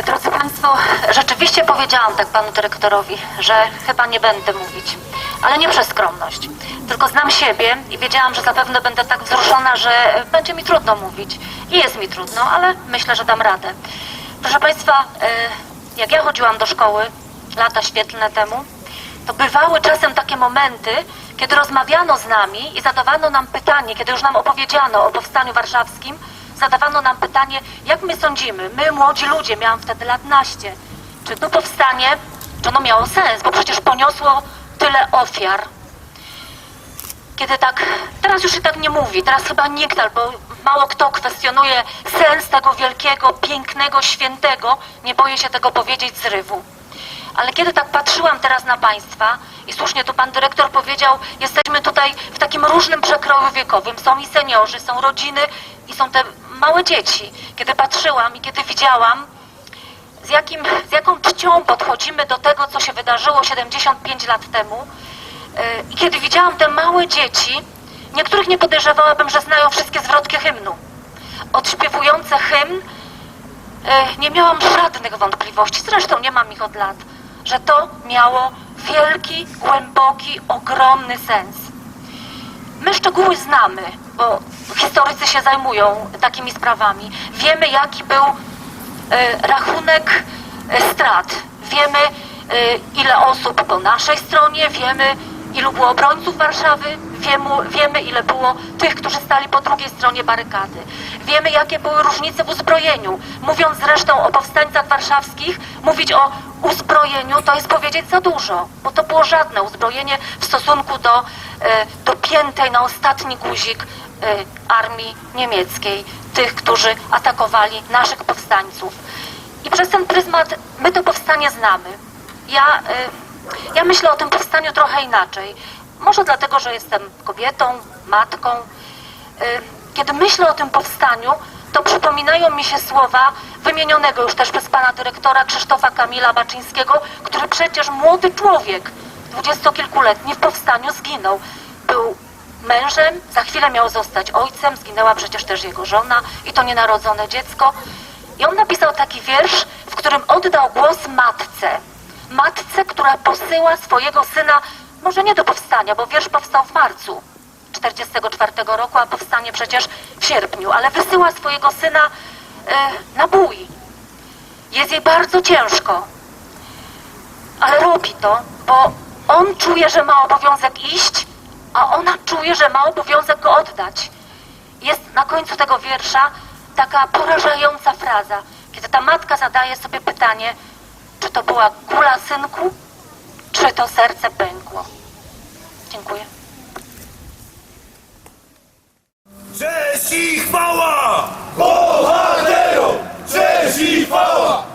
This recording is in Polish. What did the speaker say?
Drodzy Państwo, rzeczywiście powiedziałam tak Panu Dyrektorowi, że chyba nie będę mówić. Ale nie przez skromność, tylko znam siebie i wiedziałam, że zapewne będę tak wzruszona, że będzie mi trudno mówić. I jest mi trudno, ale myślę, że dam radę. Proszę Państwa, e, jak ja chodziłam do szkoły lata świetlne temu, to bywały czasem takie momenty, kiedy rozmawiano z nami i zadawano nam pytanie, kiedy już nam opowiedziano o powstaniu warszawskim, zadawano nam pytanie, jak my sądzimy, my młodzi ludzie, miałam wtedy lat naście, czy to powstanie, czy ono miało sens, bo przecież poniosło tyle ofiar. Kiedy tak, teraz już się tak nie mówi, teraz chyba nikt albo mało kto kwestionuje sens tego wielkiego, pięknego, świętego, nie boję się tego powiedzieć, zrywu. Ale kiedy tak patrzyłam teraz na Państwa i słusznie tu Pan Dyrektor powiedział, jesteśmy tutaj w takim różnym przekroju wiekowym. Są i seniorzy, są rodziny i są te małe dzieci. Kiedy patrzyłam i kiedy widziałam, z, jakim, z jaką czcią podchodzimy do tego, co się wydarzyło 75 lat temu. Yy, I kiedy widziałam te małe dzieci, niektórych nie podejrzewałabym, że znają wszystkie zwrotki hymnu. Odśpiewujące hymn, yy, nie miałam żadnych wątpliwości, zresztą nie mam ich od lat, że to miało wielki, głęboki, ogromny sens. My szczegóły znamy, bo historycy się zajmują takimi sprawami. Wiemy, jaki był e, rachunek e, strat. Wiemy, e, ile osób po naszej stronie, wiemy, ilu było obrońców Warszawy, wiemy, wiemy, ile było tych, którzy stali po drugiej stronie barykady. Wiemy, jakie były różnice w uzbrojeniu. Mówiąc zresztą o powstańcach warszawskich, mówić o uzbrojeniu to jest powiedzieć za dużo, bo to było żadne uzbrojenie w stosunku do e, dopiętej na ostatni guzik e, armii niemieckiej, tych, którzy atakowali naszych powstańców. I przez ten pryzmat my to powstanie znamy. Ja, e, ja myślę o tym powstaniu trochę inaczej. Może dlatego, że jestem kobietą, matką. E, Kiedy myślę o tym powstaniu, to przypominają mi się słowa wymienionego już też przez pana dyrektora Krzysztofa Kamila Baczyńskiego, który przecież młody człowiek, dwudziestokilkuletni w powstaniu zginął. Był mężem, za chwilę miał zostać ojcem, zginęła przecież też jego żona i to nienarodzone dziecko. I on napisał taki wiersz, w którym oddał głos matce. Matce, która posyła swojego syna, może nie do powstania, bo wiersz powstał w marcu 44 roku, a powstanie przecież w sierpniu, ale wysyła swojego syna e, na bój. Jest jej bardzo ciężko, ale robi to, bo on czuje, że ma obowiązek iść, a ona czuje, że ma obowiązek go oddać. Jest na końcu tego wiersza taka porażająca fraza, kiedy ta matka zadaje sobie pytanie, to była kula synku, czy to serce pękło. Dziękuję. Cześć i chwała! Bohaterom! Cześć i chwała!